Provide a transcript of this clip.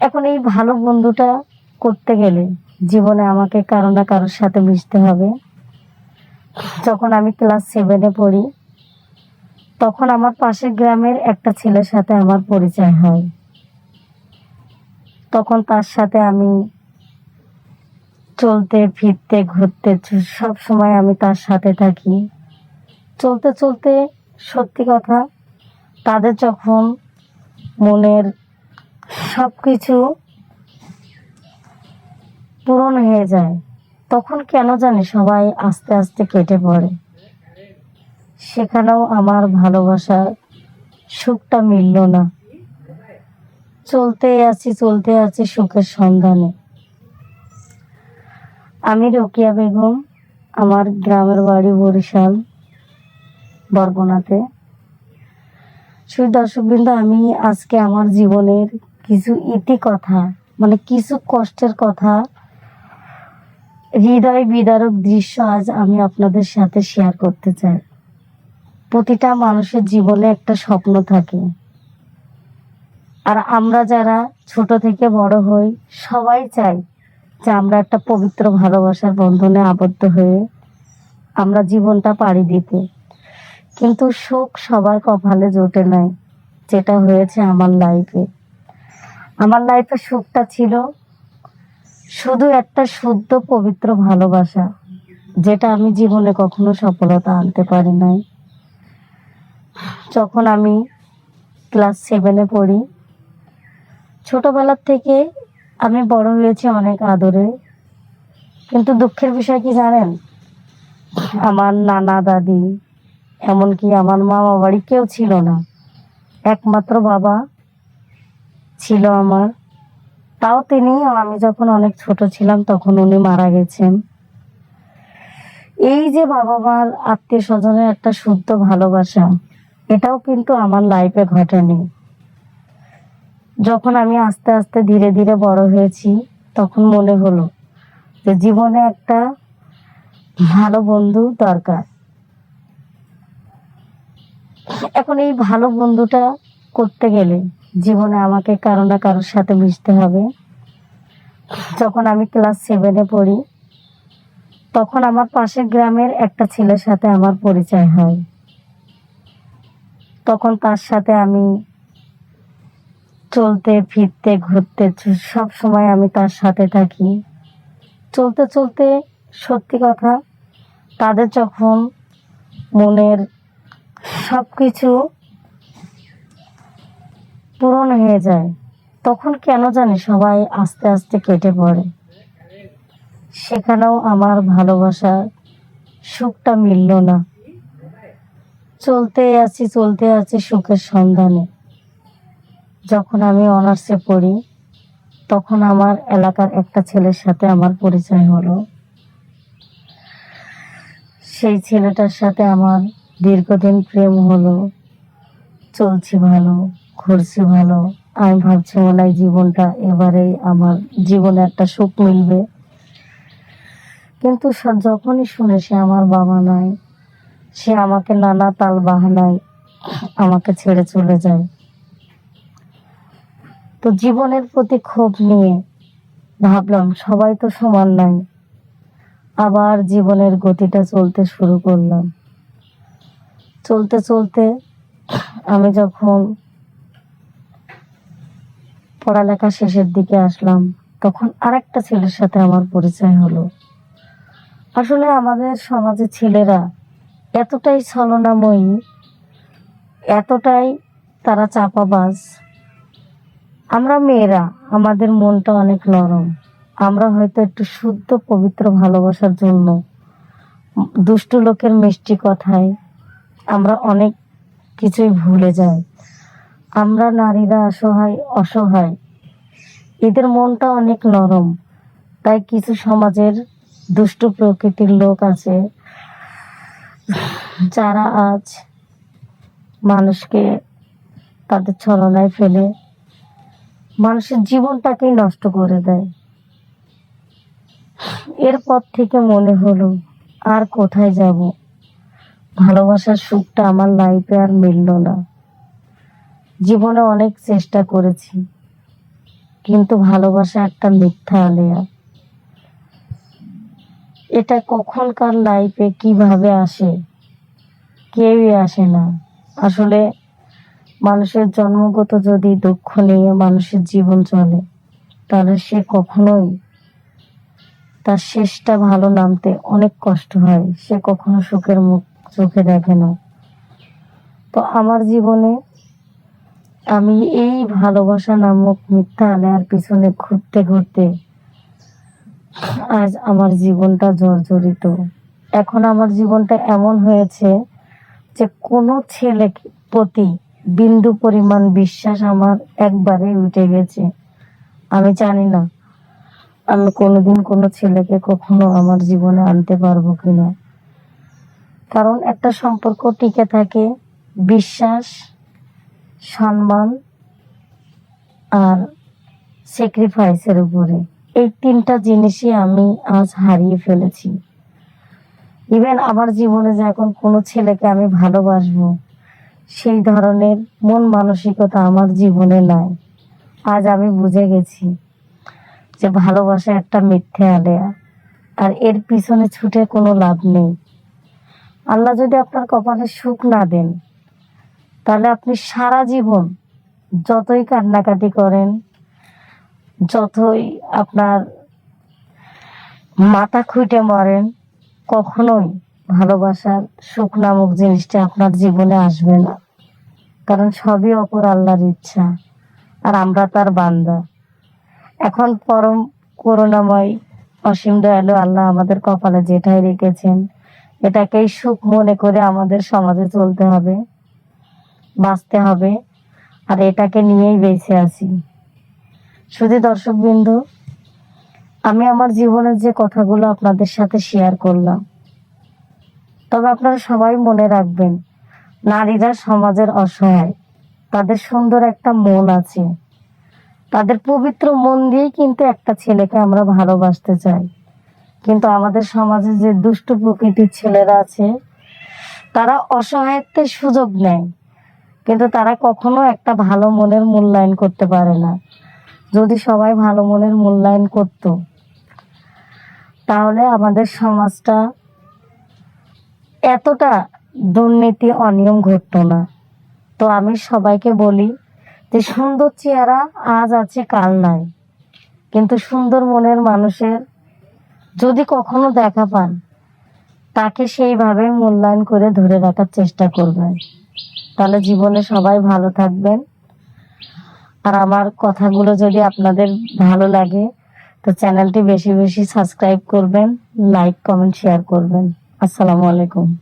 এখন এই ভালো বন্ধুটা করতে গেলে জীবনে আমাকে কারও না কারোর সাথে মিশতে হবে। যখন আমি ক্লাস সেভেনে পড়ি, তখন আমার পাশের গ্রামের একটা ছেলের সাথে আমার পরিচয় হয়। তখন তার সাথে আমি চলতে, ফিরতে, ঘুরতে, সব সময় আমি তার সাথে থাকি। চলতে চলতে সত্যি কথা, তাদের যখন মনের সব কিছু পূরণ হয়ে যায়। তখন কেন জানি সবাই আস্তে আস্তে কেটে পড়ে। সেখানেও আমার ভালোবাসার সুখটা মিলল না। চলতে আছি চলতে আছি সুখের সন্ধানে। আমি রোকিয়া বেগম, আমার গ্রামের বাড়ি বরিশাল, বরগুনাতে। শুধু দর্শকবৃন্দ আমি আজকে আমার জীবনের কিছু ইতি কথা মানে কিছু কষ্টের কথা, হৃদয় বিদারক দৃশ্য আজ আমি আপনাদের সাথে শেয়ার করতে চাই। প্রতিটা মানুষের জীবনে একটা স্বপ্ন থাকে। আর আমরা যারা ছোট থেকে বড় হই, সবাই চাই যে আমরা একটা পবিত্র ভালোবাসার বন্ধনে আবদ্ধ হয়ে আমরা জীবনটা পাড়ি দিতে। কিন্তু সুখ সবার কপালে জোটে নাই, যেটা হয়েছে আমার লাইফে আমার লাইফে সুখটা ছিল শুধু একটা শুদ্ধ, পবিত্র ভালোবাসা, যেটা আমি জীবনে কখনো সফলতা আনতে পারি নাই। যখন আমি ক্লাস সেভেনে পড়ি ছোটবেলার থেকে আমি বড় হয়েছি অনেক আদরে। কিন্তু দুঃখের বিষয় কি জানেন? আমার নানা দাদি, এমনকি আমার মামা বাড়ি কেউ ছিল না। একমাত্র বাবা ছিল আমার। তাও তিনি আমি যখন অনেক ছোট ছিলাম, তখন উনি মারা গেছেন। এই যে বাবা মার আত্মীয় স্বজনের একটা শুদ্ধ ভালোবাসা, এটাও কিন্তু আমার লাইফে ঘটেনি। যখন আমি আস্তে আস্তে ধীরে ধীরে বড় হয়েছি, তখন মনে হলো যে জীবনে একটা ভালো বন্ধু দরকার। এখন এই ভালো বন্ধুটা করতে গেলে জীবনে আমাকে কারও না কারোর সাথে মিশতে হবে। যখন আমি ক্লাস সেভেনে পড়ি, তখন আমার পাশের গ্রামের একটা ছেলের সাথে আমার পরিচয় হয়। তখন তার সাথে আমি চলতে, ফিরতে, ঘুরতে, সব সময় আমি তার সাথে থাকি। চলতে চলতে সত্যি কথা, তাদের যখন মনের সব কিছু পূরণ হয়ে যায়, তখন কেন জানি সবাই আস্তে আস্তে কেটে পড়ে। সেখানেও আমার ভালোবাসার সুখটা মিলল না। চলতে আছি চলতে আছি সুখের সন্ধানে। যখন আমি অনার্সে পড়ি, তখন আমার এলাকার একটা ছেলের সাথে আমার পরিচয় হলো। সেই ছেলেটার সাথে আমার দীর্ঘদিন প্রেম হলো, চলছি ভালো। ঘুরছি ভালো। আমি ভাবছি মনে হয় জীবনটা এবারেই আমার জীবনে একটা সুখ মিলবে। কিন্তু যখনই শুনে সে আমার বাবা নাই, সে আমাকে নানা তাল বাহানায় আমাকে ছেড়ে চলে যায়। তো জীবনের প্রতি ক্ষোভ নিয়ে ভাবলাম, সবাই তো সমান নাই। আবার জীবনের গতিটা চলতে শুরু করলাম। চলতে চলতে আমি যখন পড়ালেখা শেষের দিকে আসলাম, তখন আরেকটা ছেলের সাথে আমার পরিচয় হলো। আসলে আমাদের সমাজে ছেলেরা এতটাই ছলনাময়ী, এতটাই তারা চাপাবাজ। আমরা মেয়েরা, আমাদের মনটা অনেক নরম। আমরা হয়তো একটু শুদ্ধ, পবিত্র ভালোবাসার জন্য দুষ্ট লোকের মিষ্টি কথায় আমরা অনেক কিছুই ভুলে যাই। আমরা নারীরা অসহায় অসহায়। এদের মনটা অনেক নরম। তাই কিছু সমাজের দুষ্ট প্রকৃতির লোক আছে, যারা আজ মানুষকে তাদের ছলনায় ফেলে, মানুষের জীবনটাকেই নষ্ট করে দেয়। এরপর থেকে মনে হলো, আর কোথায় যাব? ভালোবাসার সুখটা আমার লাইফে আর মিলল না। জীবনে অনেক চেষ্টা করেছি, কিন্তু ভালোবাসা একটা মিথ্যা আলেয়া। এটা কখনকার লাইফে কীভাবে আসে, কেউই আসে না। আসলে মানুষের জন্মগত যদি দুঃখ নিয়ে মানুষের জীবন চলে, তাহলে সে কখনোই তার শেষটা ভালো নামতে অনেক কষ্ট হয়। সে কখনো সুখের মুখ চোখে দেখে না। তো আমার জীবনে আমি এই ভালোবাসা নামক মিথ্যা আলেয়ার পিছনে ঘুরতে ঘুরতে আজ আমার জীবনটা জর্জরিত। এখন আমার জীবনটা এমন হয়েছে যে কোনো ছেলে প্রতি বিন্দু পরিমাণ বিশ্বাস আমার একবারে উঠে গেছে। আমি জানি না আমি কোনোদিন কোনো ছেলেকে কখনো আমার জীবনে আনতে পারব কিনা। কারণ একটা সম্পর্ক টিকে থাকে, বিশ্বাস সম্মান আর স্যাক্রিফাইসের উপরে। এই তিনটা জিনিসই আমি আজ হারিয়ে ফেলেছি। ইভেন আমার জীবনে যে এখন কোনো ছেলেকে আমি ভালোবাসবো, সেই ধরনের মন মানসিকতা আমার জীবনে নাই। আজ আমি বুঝে গেছি যে ভালোবাসা একটা মিথ্যে আলেয়া, আর এর পিছনে ছুটে কোনো লাভ নেই। আল্লাহ যদি আপনার কপালে সুখ না দেন তাহলে আপনি সারা জীবন যতই কান্নাকাটি করেন, যতই আপনার মাথা খুঁটে মরেন, কখনোই ভালোবাসার সুখ নামক জিনিসটা আপনার জীবনে আসবে না। কারণ সবই অপর আল্লাহর ইচ্ছা, আর আমরা তার বান্দা। এখন পরম করুণাময় অসীম দয়ালু আল্লাহ আমাদের কপালে যেটাই রেখেছেন, এটাকেই সুখ মনে করে আমাদের সমাজে চলতে হবে। বাঁচতে হবে আর এটাকে নিয়েই বেঁচে আছি। শুধু দর্শকবৃন্দ, আমি আমার জীবনের যে কথাগুলো আপনাদের সাথে শেয়ার করলাম, তবে আপনারা সবাই মনে রাখবেন, নারীরা সমাজের অসহায়, তাদের সুন্দর একটা মন আছে। তাদের পবিত্র মন দিয়েই কিন্তু একটা ছেলেকে আমরা ভালোবাসতে চাই। কিন্তু আমাদের সমাজে যে দুষ্ট প্রকৃতির ছেলেরা আছে, তারা অসহায়ত্বের সুযোগ নেয়। কিন্তু তারা কখনো একটা ভালো মনের মূল্যায়ন করতে পারে না। যদি সবাই ভালো মনের মূল্যায়ন করত, তাহলে আমাদের সমাজটা এতটা দুর্নীতি, অনিয়ম ঘটতো না। তো আমি সবাইকে বলি যে, সুন্দর চেহারা আজ আছে, কাল নাই। কিন্তু সুন্দর মনের মানুষের যদি কখনো দেখা পান, তাকে সেইভাবে মূল্যায়ন করে ধরে রাখার চেষ্টা করবেন। তাহলে জীবনে সবাই ভালো থাকবেন। আর আমার কথাগুলো যদি আপনাদের ভালো লাগে, তো চ্যানেলটি বেশি বেশি সাবস্ক্রাইব করবেন, লাইক, কমেন্ট শেয়ার করবেন। আসসালামু আলাইকুম।